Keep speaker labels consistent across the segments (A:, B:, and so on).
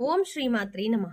A: ఓం శ్రీమాత్రి నమ.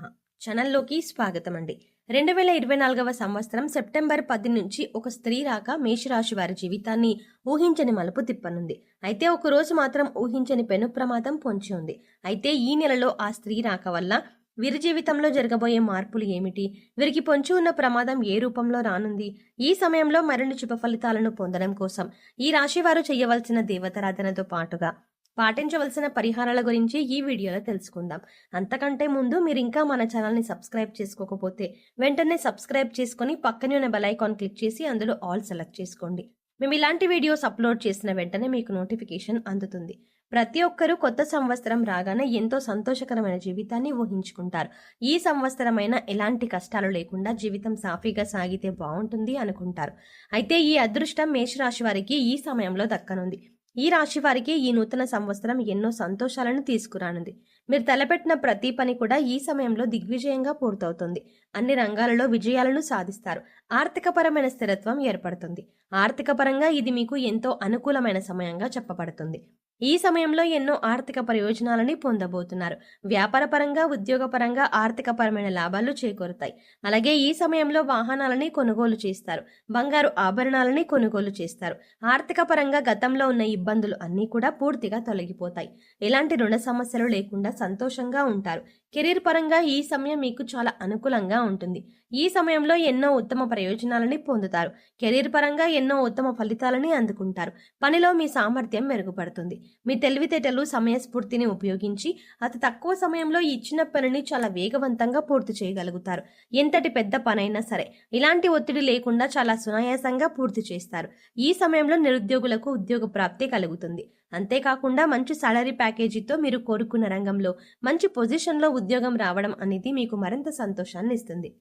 A: ఛానల్లోకి స్వాగతం అండి రెండు వేల ఇరవై నాలుగవ సంవత్సరం సెప్టెంబర్ పది నుంచి ఒక స్త్రీ రాక మేషరాశి వారి జీవితాన్ని ఊహించని మలుపు తిప్పనుంది. అయితే ఒక రోజు మాత్రం ఊహించని పెను ప్రమాదం పొంచి ఉంది. అయితే ఈ నెలలో ఆ స్త్రీ రాక వల్ల వీరి జీవితంలో జరగబోయే మార్పులు ఏమిటి? వీరికి పొంచి ఉన్న ప్రమాదం ఏ రూపంలో రానుంది? ఈ సమయంలో మరిన్ని శుభ ఫలితాలను పొందడం కోసం ఈ రాశి వారు చేయవలసిన దేవతారాధనతో పాటుగా పాటించవలసిన పరిహారాల గురించి ఈ వీడియోలో తెలుసుకుందాం. అంతకంటే ముందు మీరు ఇంకా మన ఛానల్ని సబ్స్క్రైబ్ చేసుకోకపోతే వెంటనే సబ్స్క్రైబ్ చేసుకొని పక్కనే ఉన్న బెల్ ఐకాన్ క్లిక్ చేసి అందులో ఆల్ సెలెక్ట్ చేసుకోండి. మేము ఇలాంటి వీడియోస్ అప్లోడ్ చేసిన వెంటనే మీకు నోటిఫికేషన్ అందుతుంది. ప్రతి ఒక్కరూ కొత్త సంవత్సరం రాగానే ఎంతో సంతోషకరమైన జీవితాన్ని ఊహించుకుంటారు. ఈ సంవత్సరమైన ఎలాంటి కష్టాలు లేకుండా జీవితం సాఫీగా సాగితే బాగుంటుంది అనుకుంటారు. అయితే ఈ అదృష్టం మేషరాశి వారికి ఈ సమయంలో దక్కనుంది. ఈ రాశి వారికి ఈ నూతన సంవత్సరం ఎన్నో సంతోషాలను తీసుకురానుంది. మీరు తలపెట్టిన ప్రతి పని కూడా ఈ సమయంలో దిగ్విజయంగా పూర్తవుతుంది. అన్ని రంగాలలో విజయాలను సాధిస్తారు. ఆర్థికపరమైన స్థిరత్వం ఏర్పడుతుంది. ఆర్థికపరంగా ఇది మీకు ఎంతో అనుకూలమైన సమయంగా చెప్పబడుతుంది. ఈ సమయంలో ఎన్నో ఆర్థిక ప్రయోజనాలని పొందబోతున్నారు. వ్యాపారపరంగా ఉద్యోగపరంగా ఆర్థికపరమైన లాభాలు చేకూరుతాయి. అలాగే ఈ సమయంలో వాహనాలని కొనుగోలు చేస్తారు. బంగారు ఆభరణాలని కొనుగోలు చేస్తారు. ఆర్థిక పరంగా గతంలో ఉన్న ఇబ్బందులు అన్నీ కూడా పూర్తిగా తొలగిపోతాయి. ఎలాంటి రుణ సమస్యలు లేకుండా సంతోషంగా ఉంటారు. కెరీర్ పరంగా ఈ సమయం మీకు చాలా అనుకూలంగా ఉంటుంది. ఈ సమయంలో ఎన్నో ఉత్తమ ప్రయోజనాలని పొందుతారు. కెరీర్ పరంగా ఎన్నో ఉత్తమ ఫలితాలని అందుకుంటారు. పనిలో మీ సామర్థ్యం మెరుగుపడుతుంది. మీ తెలివితేటలు సమయస్ఫూర్తిని ఉపయోగించి అతి తక్కువ సమయంలో ఇచ్చిన పనిని చాలా వేగవంతంగా పూర్తి చేయగలుగుతారు. ఎంతటి పెద్ద పనైనా సరే ఇలాంటి ఒత్తిడి లేకుండా చాలా సునాయాసంగా పూర్తి చేస్తారు. ఈ సమయంలో నిరుద్యోగులకు ఉద్యోగ ప్రాప్తి కలుగుతుంది. అంతేకాకుండా మంచి సాలరీ ప్యాకేజీతో మీరు కోరుకున్న రంగంలో మంచి పొజిషన్లో ఉద్యోగం రావడం అనేది మీకు మరింత సంతోషాన్ని ఇస్తుంది.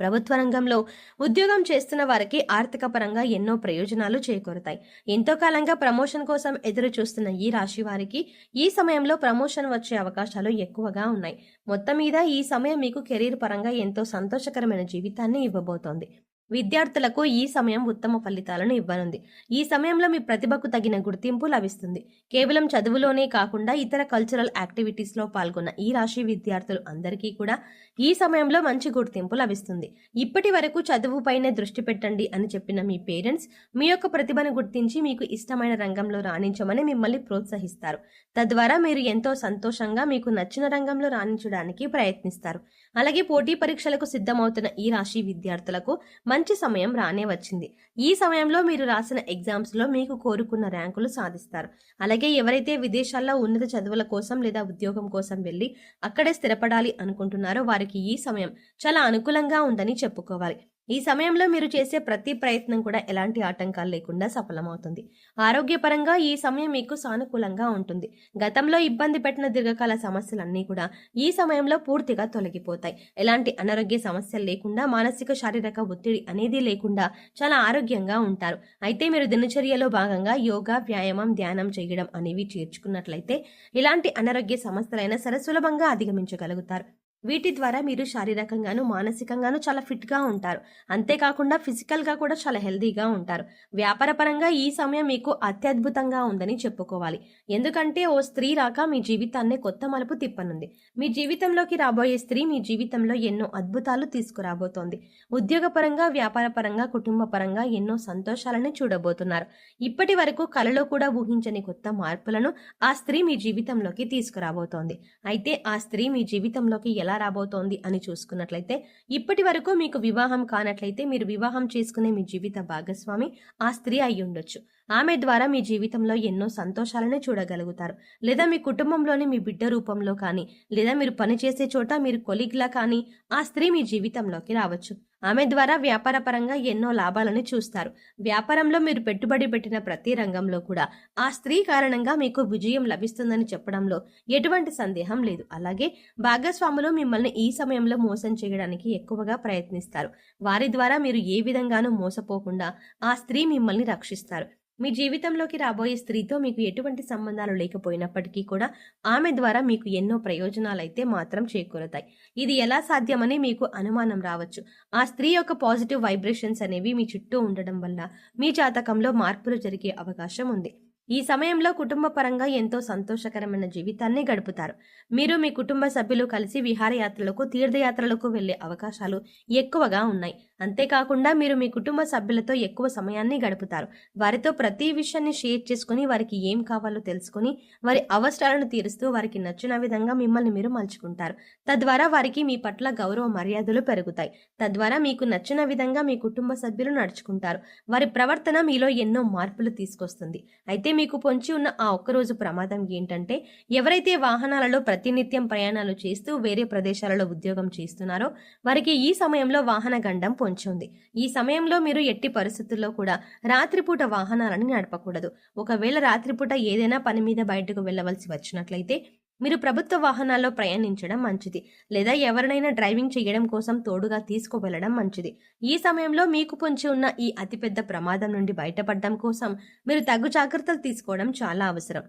A: ప్రభుత్వ రంగంలో ఉద్యోగం చేస్తున్న వారికి ఆర్థిక పరంగా ఎన్నో ప్రయోజనాలు చేకూరుతాయి. ఎంతో కాలంగా ప్రమోషన్ కోసం ఎదురు చూస్తున్న ఈ రాశి వారికి ఈ సమయంలో ప్రమోషన్ వచ్చే అవకాశాలు ఎక్కువగా ఉన్నాయి. మొత్తం మీద ఈ సమయం మీకు కెరీర్ పరంగా ఎంతో సంతోషకరమైన జీవితాన్ని ఇవ్వబోతోంది. విద్యార్థులకు ఈ సమయం ఉత్తమ ఫలితాలను ఇవ్వనుంది. ఈ సమయంలో మీ ప్రతిభకు తగిన గుర్తింపు లభిస్తుంది. కేవలం చదువులోనే కాకుండా ఇతర కల్చరల్ యాక్టివిటీస్లో పాల్గొన్న ఈ రాశి విద్యార్థులు అందరికీ కూడా ఈ సమయంలో మంచి గుర్తింపు లభిస్తుంది. ఇప్పటి వరకు చదువుపైనే దృష్టి పెట్టండి అని చెప్పిన మీ పేరెంట్స్ మీ యొక్క ప్రతిభను గుర్తించి మీకు ఇష్టమైన రంగంలో రాణించమని మిమ్మల్ని ప్రోత్సహిస్తారు. తద్వారా మీరు ఎంతో సంతోషంగా మీకు నచ్చిన రంగంలో రాణించడానికి ప్రయత్నిస్తారు. అలాగే పోటీ పరీక్షలకు సిద్ధమవుతున్న ఈ రాశి విద్యార్థులకు మంచి సమయం రానే వచ్చింది. ఈ సమయంలో మీరు రాసిన ఎగ్జామ్స్లో మీకు కోరుకున్న ర్యాంకులు సాధిస్తారు. అలాగే ఎవరైతే విదేశాల్లో ఉన్నత చదువుల కోసం లేదా ఉద్యోగం కోసం వెళ్ళి అక్కడే స్థిరపడాలి అనుకుంటున్నారో వారికి ఈ సమయం చాలా అనుకూలంగా ఉందని చెప్పుకోవాలి. ఈ సమయంలో మీరు చేసే ప్రతి ప్రయత్నం కూడా ఎలాంటి ఆటంకాలు లేకుండా సఫలమవుతుంది. ఆరోగ్యపరంగా ఈ సమయం మీకు సానుకూలంగా ఉంటుంది. గతంలో ఇబ్బంది పెట్టిన దీర్ఘకాల సమస్యలన్నీ కూడా ఈ సమయంలో పూర్తిగా తొలగిపోతాయి. ఎలాంటి అనారోగ్య సమస్యలు లేకుండా మానసిక శారీరక ఒత్తిడి అనేది లేకుండా చాలా ఆరోగ్యంగా ఉంటారు. అయితే మీరు దినచర్యలో భాగంగా యోగా వ్యాయామం ధ్యానం చేయడం అనేవి చేర్చుకున్నట్లయితే ఇలాంటి అనారోగ్య సమస్యలైనా సరసులభంగా అధిగమించగలుగుతారు. వీటి ద్వారా మీరు శారీరకంగాను మానసికంగాను చాలా ఫిట్గా ఉంటారు. అంతేకాకుండా ఫిజికల్గా కూడా చాలా హెల్దీగా ఉంటారు. వ్యాపారపరంగా ఈ సమయం మీకు అత్యద్భుతంగా ఉందని చెప్పుకోవాలి. ఎందుకంటే ఓ స్త్రీ రాక మీ జీవితాన్ని కొత్త మలుపు తిప్పనుంది. మీ జీవితంలోకి రాబోయే స్త్రీ మీ జీవితంలో ఎన్నో అద్భుతాలు తీసుకురాబోతోంది. ఉద్యోగపరంగా వ్యాపారపరంగా కుటుంబ పరంగా ఎన్నో సంతోషాలను చూడబోతున్నారు. ఇప్పటి వరకు కలలో కూడా ఊహించని కొత్త మార్పులను ఆ స్త్రీ మీ జీవితంలోకి తీసుకురాబోతోంది. అయితే ఆ స్త్రీ మీ జీవితంలోకి ఎలా ఎలా రాబోతోంది అని చూసుకున్నట్లయితే ఇప్పటి వరకు మీకు వివాహం కానట్లయితే మీరు వివాహం చేసుకునే మీ జీవిత భాగస్వామి ఆ స్త్రీ అయి ఉండొచ్చు. ఆమె ద్వారా మీ జీవితంలో ఎన్నో సంతోషాలను చూడగలుగుతారు. లేదా మీ కుటుంబంలోని మీ బిడ్డ రూపంలో కానీ లేదా మీరు పనిచేసే చోట మీరు కొలిగ్లా కానీ ఆ స్త్రీ మీ జీవితంలోకి రావచ్చు. ఆమె ద్వారా వ్యాపారపరంగా ఎన్నో లాభాలను చూస్తారు. వ్యాపారంలో మీరు పెట్టుబడి పెట్టిన ప్రతి రంగంలో కూడా ఆ స్త్రీ కారణంగా మీకు విజయం లభిస్తుందని చెప్పడంలో ఎటువంటి సందేహం లేదు. అలాగే భాగస్వాములు మిమ్మల్ని ఈ సమయంలో మోసం చేయడానికి ఎక్కువగా ప్రయత్నిస్తారు. వారి ద్వారా మీరు ఏ విధంగానూ మోసపోకుండా ఆ స్త్రీ మిమ్మల్ని రక్షిస్తారు. మీ జీవితంలోకి రాబోయే స్త్రీతో మీకు ఎటువంటి సంబంధాలు లేకపోయినప్పటికీ కూడా ఆమె ద్వారా మీకు ఎన్నో ప్రయోజనాలైతే మాత్రం చేకూరుతాయి. ఇది ఎలా సాధ్యమని మీకు అనుమానం రావచ్చు. ఆ స్త్రీ యొక్క పాజిటివ్ వైబ్రేషన్స్ అనేవి మీ చుట్టూ ఉండడం వల్ల మీ జాతకంలో మార్పులు జరిగే అవకాశం ఉంది. ఈ సమయంలో కుటుంబ పరంగా ఎంతో సంతోషకరమైన జీవితాన్ని గడుపుతారు. మీరు మీ కుటుంబ సభ్యులు కలిసి విహారయాత్రలకు తీర్థయాత్రలకు వెళ్ళే అవకాశాలు ఎక్కువగా ఉన్నాయి. అంతేకాకుండా మీరు మీ కుటుంబ సభ్యులతో ఎక్కువ సమయాన్ని గడుపుతారు. వారితో ప్రతి విషయాన్ని షేర్ చేసుకుని వారికి ఏం కావాలో తెలుసుకుని వారి అవసరాలను తీరుస్తూ వారికి నచ్చిన విధంగా మిమ్మల్ని మీరు మలుచుకుంటారు. తద్వారా వారికి మీ పట్ల గౌరవ మర్యాదలు పెరుగుతాయి. తద్వారా మీకు నచ్చిన విధంగా మీ కుటుంబ సభ్యులు నడుచుకుంటారు. వారి ప్రవర్తన మీలో ఎన్నో మార్పులు తీసుకొస్తుంది. అయితే మీకు పొంచి ఉన్న ఆ ఒక్కరోజు ప్రమాదం ఏంటంటే ఎవరైతే వాహనాలలో ప్రతినిత్యం ప్రయాణాలు చేస్తూ వేరే ప్రదేశాలలో ఉద్యోగం చేస్తున్నారో వారికి ఈ సమయంలో వాహన గండం పొంచి ఉంది. ఈ సమయంలో మీరు ఎట్టి పరిస్థితుల్లో కూడా రాత్రిపూట వాహనాలను నడపకూడదు. ఒకవేళ రాత్రిపూట ఏదైనా పని మీద బయటకు వెళ్ళవలసి వచ్చినట్లయితే మీరు ప్రభుత్వ వాహనాల్లో ప్రయాణించడం మంచిది. లేదా ఎవరినైనా డ్రైవింగ్ చేయడం కోసం తోడుగా తీసుకువెళ్ళడం మంచిది. ఈ సమయంలో మీకు పొంచి ఉన్న ఈ అతిపెద్ద ప్రమాదం నుండి బయటపడడం కోసం మీరు తగు జాగ్రత్తలు తీసుకోవడం చాలా అవసరం.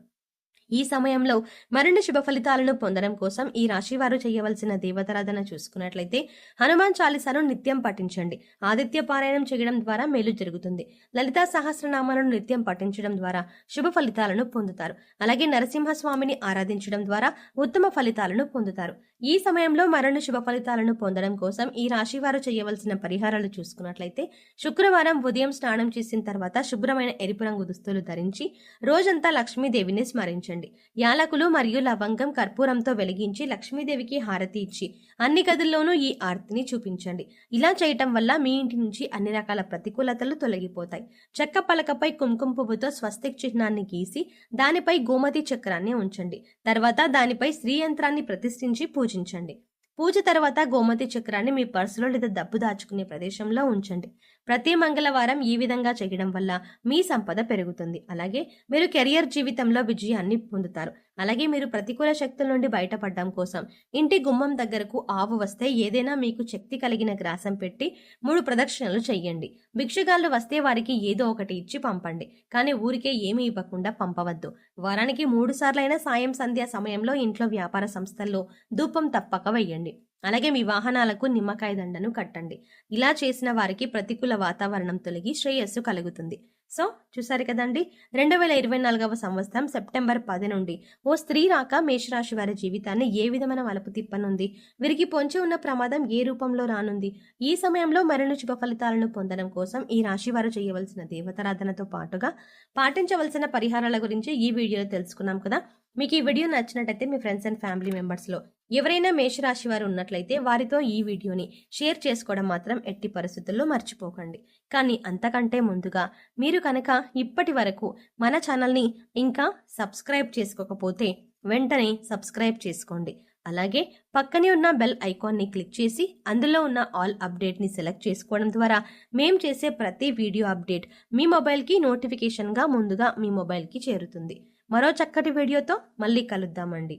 A: ఈ సమయంలో మరిన్ని శుభ ఫలితాలను పొందడం కోసం ఈ రాశి వారు చేయవలసిన దేవతారాధన చూసుకున్నట్లయితే హనుమాన్ చాలీసాను నిత్యం పఠించండి. ఆదిత్య పారాయణం చేయడం ద్వారా మేలు జరుగుతుంది. లలితా సహస్రనామాలను నిత్యం పఠించడం ద్వారా శుభ ఫలితాలను పొందుతారు. అలాగే నరసింహస్వామిని ఆరాధించడం ద్వారా ఉత్తమ ఫలితాలను పొందుతారు. ఈ సమయంలో మరణ శుభ ఫలితాలను పొందడం కోసం ఈ రాశి వారు చేయవలసిన పరిహారాలు చూసుకున్నట్లయితే శుక్రవారం ఉదయం స్నానం చేసిన తర్వాత శుభ్రమైన ఎరుపు రంగు దుస్తులు ధరించి రోజంతా లక్ష్మీదేవిని స్మరించండి. యాలకులు మరియు లవంగం కర్పూరంతో వెలిగించి లక్ష్మీదేవికి హారతి ఇచ్చి అన్ని గదుల్లోనూ ఈ ఆర్తిని చూపించండి. ఇలా చేయటం వల్ల మీ ఇంటి నుంచి అన్ని రకాల ప్రతికూలతలు తొలగిపోతాయి. చెక్క పలకపై కుంకుమ పువ్వుతో స్వస్తిక్ చిహ్నాన్ని గీసి దానిపై గోమతి చక్రాన్ని ఉంచండి. తర్వాత దానిపై శ్రీ యంత్రాన్ని ప్రతిష్ఠించి పూజించండి పూజ తర్వాత గోమతి చక్రాన్ని మీ పర్సులో లేదా దప్పు దాచుకునే ప్రదేశంలో ఉంచండి. ప్రతి మంగళవారం ఈ విధంగా చేయడం వల్ల మీ సంపద పెరుగుతుంది. అలాగే మీరు కెరియర్ జీవితంలో విజయాన్ని పొందుతారు. అలాగే మీరు ప్రతికూల శక్తుల నుండి బయటపడడం కోసం ఇంటి గుమ్మం దగ్గరకు ఆవు వస్తే ఏదైనా మీకు శక్తి కలిగిన గ్రాసం పెట్టి మూడు ప్రదక్షిణలు చెయ్యండి భిక్షగాళ్ళు వస్తే వారికి ఏదో ఒకటి ఇచ్చి పంపండి. కానీ ఊరికే ఏమీ ఇవ్వకుండా పంపవద్దు. వారానికి మూడు సార్లైన సాయం సంధ్యా సమయంలో ఇంట్లో వ్యాపార సంస్థల్లో ధూపం తప్పక వెయ్యండి అలాగే మీ వాహనాలకు నిమ్మకాయ దండను కట్టండి. ఇలా చేసిన వారికి ప్రతికూల వాతావరణం తొలగి శ్రేయస్సు కలుగుతుంది. సో చూసారు కదండి? రెండు వేల ఇరవై నాలుగవ సంవత్సరం సెప్టెంబర్ పది నుండి ఓ స్త్రీ రాక మేషరాశి వారి జీవితాన్ని ఏ విధమైన మలుపు తిప్పనుంది? వీరికి పొంచి ఉన్న ప్రమాదం ఏ రూపంలో రానుంది? ఈ సమయంలో మరిన్ని శుభ ఫలితాలను పొందడం కోసం ఈ రాశి వారు చేయవలసిన దేవతారాధనతో పాటుగా పాటించవలసిన పరిహారాల గురించి ఈ వీడియోలో తెలుసుకున్నాం కదా? మీకు ఈ వీడియో నచ్చినట్టయితే మీ ఫ్రెండ్స్ అండ్ ఫ్యామిలీ మెంబర్స్లో ఎవరైనా మేషరాశి వారు ఉన్నట్లయితే వారితో ఈ వీడియోని షేర్ చేసుకోవడం మాత్రం ఎట్టి పరిస్థితుల్లో మర్చిపోకండి. కానీ అంతకంటే ముందుగా మీరు కనుక ఇప్పటి వరకు మన ఛానల్ని ఇంకా సబ్స్క్రైబ్ చేసుకోకపోతే వెంటనే సబ్స్క్రైబ్ చేసుకోండి. అలాగే పక్కనే ఉన్న బెల్ ఐకాన్ని క్లిక్ చేసి అందులో ఉన్న ఆల్ అప్డేట్ని సెలెక్ట్ చేసుకోవడం ద్వారా మేము చేసే ప్రతి వీడియో అప్డేట్ మీ మొబైల్కి నోటిఫికేషన్గా ముందుగా మీ మొబైల్కి చేరుతుంది. మరో చక్కటి వీడియోతో మళ్ళీ కలుద్దామండి.